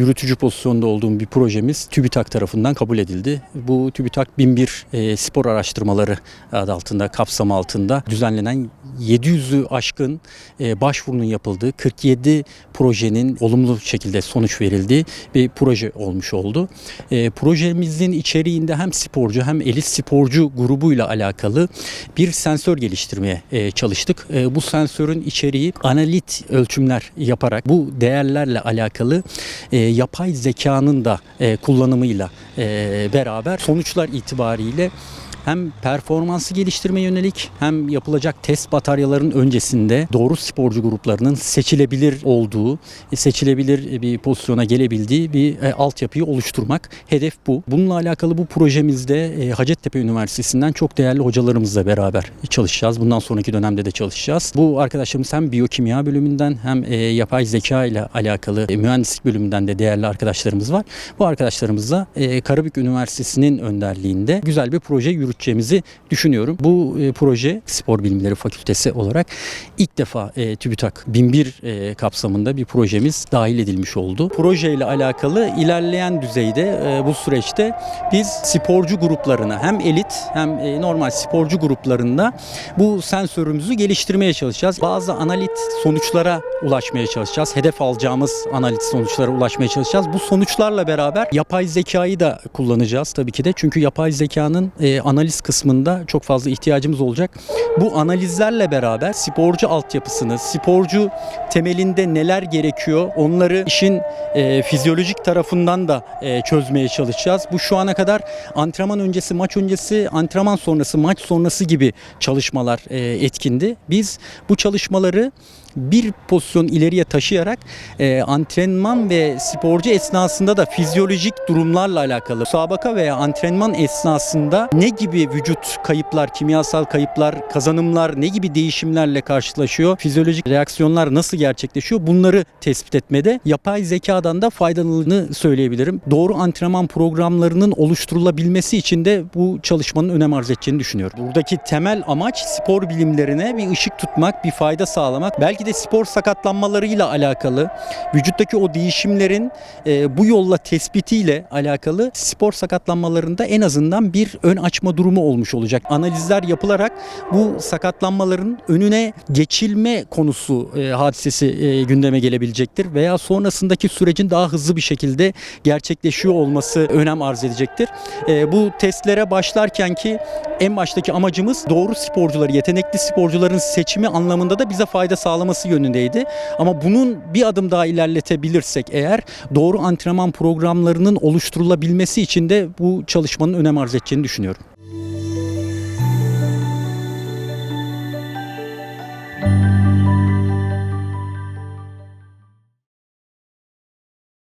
yürütücü pozisyonda olduğum bir projemiz TÜBİTAK tarafından kabul edildi. Bu TÜBİTAK 1001 e, spor araştırmaları adı altında, kapsamı altında düzenlenen 700'ü aşkın e, başvurunun yapıldığı 47 projenin olumlu şekilde sonuç verildiği bir proje olmuş oldu. E, projemizin içeriğinde hem sporcu hem elit sporcu grubuyla alakalı bir sensör geliştirmeye çalıştık. Bu sensörün içeriği analit ölçümler yaparak bu değerlerle alakalı yapay zekanın da e, kullanımıyla e, beraber sonuçlar itibariyle hem performansı geliştirmeye yönelik hem yapılacak test bataryaların öncesinde doğru sporcu gruplarının seçilebilir olduğu, e, seçilebilir bir pozisyona gelebildiği bir e, altyapıyı oluşturmak. Hedef bu. Bununla alakalı bu projemizde e, Hacettepe Üniversitesi'nden çok değerli hocalarımızla beraber çalışacağız. Bundan sonraki dönemde de çalışacağız. Bu arkadaşlarımız hem biyokimya bölümünden hem e, yapay zeka ile alakalı e, mühendislik bölümünden de değerli arkadaşlarımız var. Bu arkadaşlarımızla e, Karabük Üniversitesi'nin önderliğinde güzel bir proje yürüteceğimizi düşünüyorum. Bu e, proje Spor Bilimleri Fakültesi olarak ilk defa e, TÜBİTAK 1001 e, kapsamında bir projemiz dahil edilmiş oldu. Projeyle alakalı ilerleyen düzeyde e, bu süreçte biz sporcu gruplarına hem elit hem e, normal sporcu gruplarında bu sensörümüzü geliştirmeye çalışacağız. Bazı analit sonuçlara ulaşmaya çalışacağız. Hedef alacağımız analit sonuçlara ulaşmaya çalışacağız. Bu sonuçlarla beraber yapay zekayı da kullanacağız tabii ki de. Çünkü yapay zekanın e, analiz kısmında çok fazla ihtiyacımız olacak. Bu analizlerle beraber sporcu altyapısını, sporcu temelinde neler gerekiyor onları işin e, fizyolojik tarafından da e, çözmeye çalışacağız. Bu şu ana kadar antrenman öncesi, maç öncesi, antrenman sonrası, maç sonrası gibi çalışmalar e, etkindi. Biz bu çalışmaları bir pozisyon ileriye taşıyarak e, antrenman ve sporcu esnasında da fizyolojik durumlarla alakalı müsabaka veya antrenman esnasında ne gibi vücut kayıplar, kimyasal kayıplar, kazanımlar ne gibi değişimlerle karşılaşıyor, fizyolojik reaksiyonlar nasıl gerçekleşiyor bunları tespit etmede yapay zekadan da faydalandığını söyleyebilirim. Doğru antrenman programlarının oluşturulabilmesi için de bu çalışmanın önem arz edeceğini düşünüyorum. Buradaki temel amaç spor bilimlerine bir ışık tutmak, bir fayda sağlamak. Belki de spor sakatlanmalarıyla alakalı, vücuttaki o değişimlerin e, bu yolla tespitiyle alakalı spor sakatlanmalarında en azından bir ön açma durumu olmuş olacak. Analizler yapılarak bu sakatlanmaların önüne geçilme konusu e, hadisesi e, gündeme gelebilecektir veya sonrasındaki sürecin daha hızlı bir şekilde gerçekleşiyor olması önem arz edecektir. E, bu testlere başlarken ki en baştaki amacımız doğru sporcuları, yetenekli sporcuların seçimi anlamında da bize fayda sağlaması yönündeydi. Ama bunun bir adım daha ilerletebilirsek eğer doğru antrenman programlarının oluşturulabilmesi için de bu çalışmanın önem arz edeceğini düşünüyorum.